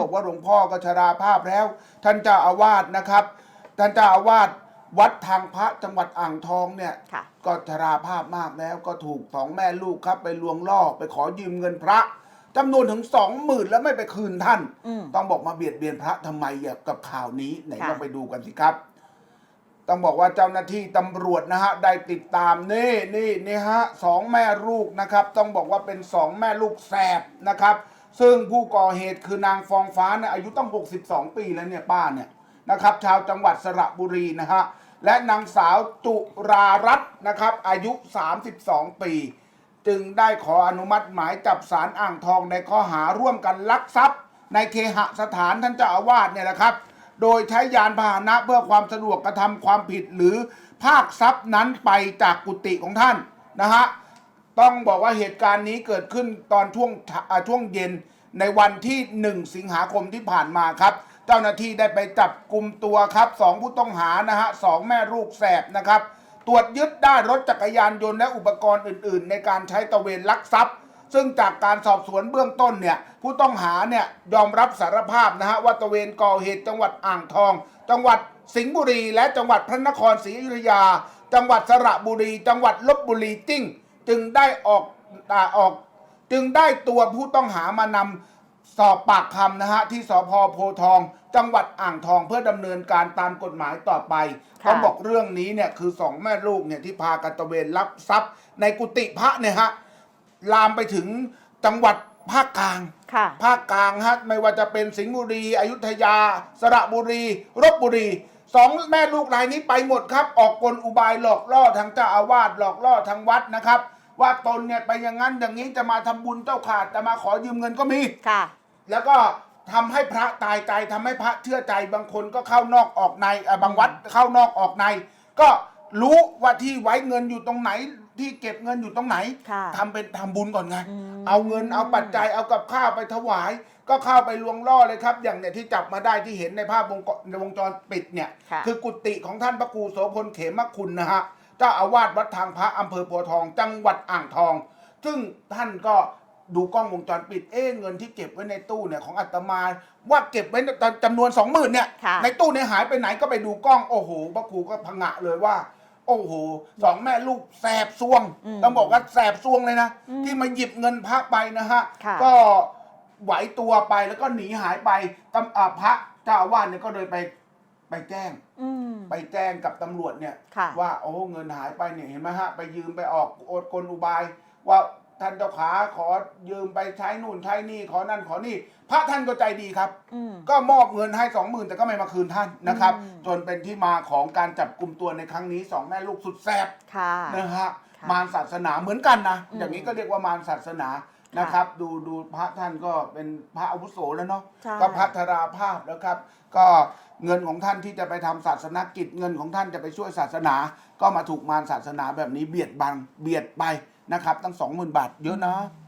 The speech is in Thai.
บอกว่าหลวงพ่อก็ชราภาพแล้ว ท่านเจ้าอาวาสนะครับ ท่านเจ้าอาวาสวัดทางพระจังหวัดอ่างทองเนี่ย ค่ะ ก็ชราภาพมากแล้วก็ถูกสองแม่ลูกครับ ไปลวงล่อไปขอยืมเงินพระจำนวนถึงสองหมื่นแล้วไม่ไปคืนท่าน อืม ต้องบอกมาเบียดเบียนพระทำไมอะกับข่าวนี้ไหนค่ะ ลองไปดูกันสิครับ ต้องบอกว่าเจ้าหน้าที่ตำรวจนะฮะได้ติดตามนี่นี่นี่ฮะสองแม่ลูกนะครับ ต้องบอกว่าเป็นสองแม่ลูกแสบนะครับ ซึ่งผู้ก่อเหตุคือนางฟองฟ้าเนี่ยอายุต้อง62 ปีแล้วเนี่ยป้าเนี่ยนะครับ ชาวจังหวัดสระบุรีนะฮะและนางสาวจุรารัตน์นะครับ อายุ 32 ปี จึงได้ขออนุมัติหมายจับสารอ่างทองในข้อหาร่วมกันลักทรัพย์ ในเคหสถานท่านเจ้าอาวาสเนี่ยแหละครับ โดยใช้ยานพาหนะเพื่อความสะดวกกระทำความผิดหรือภาคทรัพย์นั้นไปจากกุฏิของท่านนะฮะ ต้องบอกว่าเหตุการณ์นี้เกิดขึ้นตอนช่วงช่วงเย็นในวันที่ 1 สิงหาคมที่ผ่านมาครับ เจ้าหน้าที่ได้ไปจับกลุ่มตัวครับสองผู้ต้องหานะฮะสองแม่ลูกแสบนะครับ ตรวจยึดได้รถจักรยานยนต์และอุปกรณ์อื่น ๆ ในการใช้ตะเวนลักทรัพย์ ซึ่งจากการสอบสวนเบื้องต้นเนี่ยผู้ต้องหาเนี่ยยอมรับสารภาพนะฮะว่าตะเวนก่อเหตุจังหวัดอ่างทอง จังหวัดสิงห์บุรี และจังหวัดพระนครศรีอยุธยา จังหวัดสระบุรี จังหวัดลบบุรีจริง จึงได้ออกอาออก จึงได้ตัวผู้ต้องหามานำสอบปากคำนะฮะที่สพโพธิ์ทอง จังหวัดอ่างทองเพื่อดำเนินการตามกฎหมายต่อไปค่ะต้องบอกเรื่องนี้เนี่ยคือสองแม่ลูกเนี่ยที่พากันตระเวนรับทรัพย์ ในกุฏิพระเนี่ยฮะลามไปถึงจังหวัดภาคกลางค่ะภาคกลางฮะไม่ว่าจะเป็นสิงห์บุรี อยุธยา สระบุรีรบบุรีสองแม่ลูกรายนี้ไปหมดครับ ออกกลอุบายหลอกล่อทางเจ้าอาวาสหลอกล่อทางวัดนะครับ ว่าตนเนี่ยไปอย่างนั้นอย่างนี้จะมาทำบุญเจ้าขาดจะมาขอยืมเงินก็มี ค่ะ แล้วก็ทำให้พระตายใจทำให้พระเชื่อใจบางคนก็เข้านอกออกในเอ่อบางวัดเข้านอกออกใน ก็รู้ว่าที่ไว้เงินอยู่ตรงไหน ที่เก็บเงินอยู่ตรงไหนค่ะทำเป็นทำบุญก่อนไง อืม เอาเงินเอาปัจจัยเอากับข้าวไปถวาย ก็เข้าไปลวงล่อเลยครับ อย่างเนี่ยที่จับมาได้ที่เห็นในภาพวงกในวงจรปิดเนี่ยค่ะคือกุฏิของท่านพระครูโสพลเขมคุณนะฮะ เจ้าอาวาสวัดทางพระอำเภอโพธิ์ทอง จังหวัดอ่างทอง ซึ่งท่านก็ดูกล้องวงจรปิด เอ๊ะเงินที่เก็บไว้ในตู้เนี่ยของอาตมา ว่าเก็บไว้จำนวนสองหมื่นเนี่ยค่ะ ในตู้เนี่ยหายไปไหนก็ไปดูกล้องโอ้โหพระครูก็พังะเลยว่า โอ้โหสองแม่ลูกแสบซวงอืมต้องบอกว่าแสบซวงเลยนะ อืมที่มาหยิบเงินพระไปนะฮะ ค่ะ ก็ไหวตัวไปแล้วก็หนีหายไปตำอ่าพระเจ้าอาวาสเนี่ยก็เลยไปไปแจ้ง อืม ไปแจ้งกับตำรวจเนี่ย ค่ะ ว่าโอ้เงินหายไปเนี่ยเห็นไหมฮะ ไปยืมไปออกโอดกลอุบาย ว่าท่านเจ้าขาขอยืมไปใช้นู่นใช้นี่ขอนั่นขอนี่ พระท่านก็ใจดีครับ อืม ก็มอบเงินให้สองหมื่นแต่ก็ไม่มาคืนท่านนะครับ อืม จนเป็นที่มาของการจับกลุ่มตัวในครั้งนี้สองแม่ลูกสุดแซ่บค่ะ นะฮะค่ะมารศาสนาเหมือนกันนะ อืม อย่างนี้ก็เรียกว่ามารศาสนา นะครับ ดูดูพระท่านก็เป็นพระอาวุโสแล้วเนาะใช่ ก็พัฒนาภาพแล้วครับ ก็เงินของท่านที่จะไปทำศาสนกิจเงินของท่านจะไปช่วยศาสนา ก็มาถูกมารศาสนาแบบนี้เบียดบังเบียดไปนะครับ ตั้งสองหมื่นบาทเยอะนะอ